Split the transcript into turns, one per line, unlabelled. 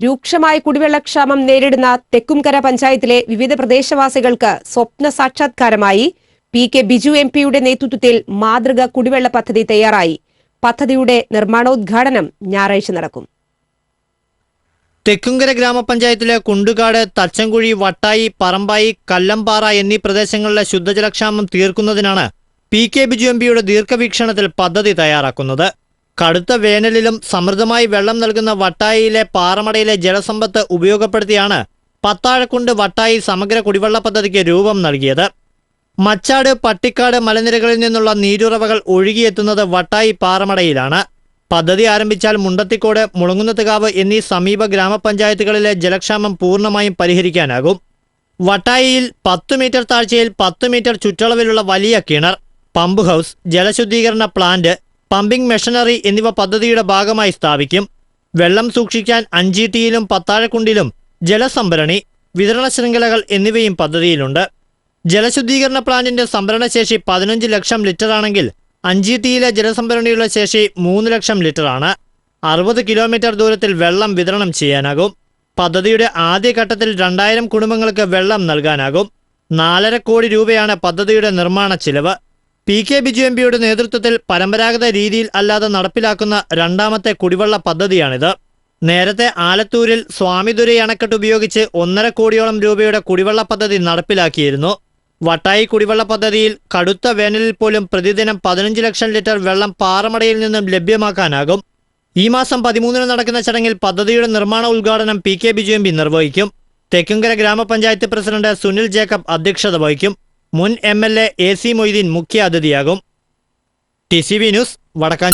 രൂക്ഷമായ കുടിവെള്ളക്ഷാമം നേരിടുന്ന തെക്കുംകര പഞ്ചായത്തിലെ വിവിധ പ്രദേശവാസികൾക്ക് സ്വപ്ന സാക്ഷാത്കാരമായി പി കെ ബിജു എം പിയുടെ നേതൃത്വത്തിൽ മാതൃക കുടിവെള്ള പദ്ധതി തയ്യാറായി. പദ്ധതിയുടെ നിർമ്മാണോദ്ഘാടനം ഞായറാഴ്ച നടക്കും.
തെക്കുംകര ഗ്രാമപഞ്ചായത്തിലെ കുണ്ടുകാട് തച്ചൻകുഴി വട്ടായി പറമ്പായി കല്ലംപാറ എന്നീ പ്രദേശങ്ങളിലെ ശുദ്ധജലക്ഷാമം തീർക്കുന്നതിനാണ് പി കെ ബിജു എം പിയുടെ ദീർഘവീക്ഷണത്തിൽ പദ്ധതി തയ്യാറാക്കുന്നത്. കടുത്ത വേനലിലും സമൃദ്ധമായി വെള്ളം നൽകുന്ന വട്ടായിയിലെ പാറമടയിലെ ജലസമ്പത്ത് ഉപയോഗപ്പെടുത്തിയാണ് പത്താഴക്കുണ്ട് വട്ടായി സമഗ്ര കുടിവെള്ള പദ്ധതിക്ക് രൂപം നൽകിയത്. മച്ചാട് പട്ടിക്കാട് മലനിരകളിൽ നിന്നുള്ള നീരുറവകൾ ഒഴുകിയെത്തുന്നത് വട്ടായി പാറമടയിലാണ്. പദ്ധതി ആരംഭിച്ചാൽ മുണ്ടത്തിക്കോട് മുളങ്ങുന്നത്തുകാവ് എന്നീ സമീപ ഗ്രാമപഞ്ചായത്തുകളിലെ ജലക്ഷാമം പൂർണമായും പരിഹരിക്കാനാകും. വട്ടായിയിൽ പത്ത് മീറ്റർ താഴ്ചയിൽ പത്ത് മീറ്റർ ചുറ്റളവിലുള്ള വലിയ കിണർ പമ്പ് ഹൗസ് ജലശുദ്ധീകരണ പ്ലാന്റ് പമ്പിംഗ് മെഷീനറി എന്നിവ പദ്ധതിയുടെ ഭാഗമായി സ്ഥാപിക്കും. വെള്ളം സൂക്ഷിക്കാൻ അഞ്ചീട്ടിയിലും പത്താഴക്കുണ്ടിലും ജലസംഭരണി വിതരണ ശൃംഖലകൾ എന്നിവയും പദ്ധതിയിലുണ്ട്. ജലശുദ്ധീകരണ പ്ലാന്റിന്റെ സംഭരണശേഷി പതിനഞ്ച് ലക്ഷം ലിറ്ററാണെങ്കിൽ അഞ്ചീട്ടിയിലെ ജലസംഭരണിയുടെ ശേഷി മൂന്ന് ലക്ഷം ലിറ്ററാണ്. അറുപത് കിലോമീറ്റർ ദൂരത്തിൽ വെള്ളം വിതരണം ചെയ്യാനാകും. പദ്ധതിയുടെ ആദ്യഘട്ടത്തിൽ രണ്ടായിരം കുടുംബങ്ങൾക്ക് വെള്ളം നൽകാനാകും. നാലര കോടി രൂപയാണ് പദ്ധതിയുടെ നിർമ്മാണ ചിലവ്. പി കെ ബിജു എം പിയുടെ നേതൃത്വത്തിൽ പരമ്പരാഗത രീതിയിൽ അല്ലാതെ നടപ്പിലാക്കുന്ന രണ്ടാമത്തെ കുടിവെള്ള പദ്ധതിയാണിത്. നേരത്തെ ആലത്തൂരിൽ സ്വാമിദുരൈ അണക്കെട്ട് ഉപയോഗിച്ച് ഒന്നര കോടിയോളം രൂപയുടെ കുടിവെള്ള പദ്ധതി നടപ്പിലാക്കിയിരുന്നു. വട്ടായി കുടിവെള്ള പദ്ധതിയിൽ കടുത്ത വേനലിൽ പോലും പ്രതിദിനം പതിനഞ്ച് ലക്ഷം ലിറ്റർ വെള്ളം പാറമടയിൽ നിന്നും ലഭ്യമാക്കാനാകും. ഈ മാസം പതിമൂന്നിന് നടക്കുന്ന ചടങ്ങിൽ പദ്ധതിയുടെ നിർമ്മാണ ഉദ്ഘാടനം P K Biju M P നിർവഹിക്കും. തെക്കുംകര ഗ്രാമപഞ്ചായത്ത് പ്രസിഡന്റ് സുനിൽ ജേക്കബ് അധ്യക്ഷത വഹിക്കും. മുൻ M L A A C Moideen മുഖ്യ അതിഥിയാകും ടി സി വി ന്യൂസ് വടക്കാൻ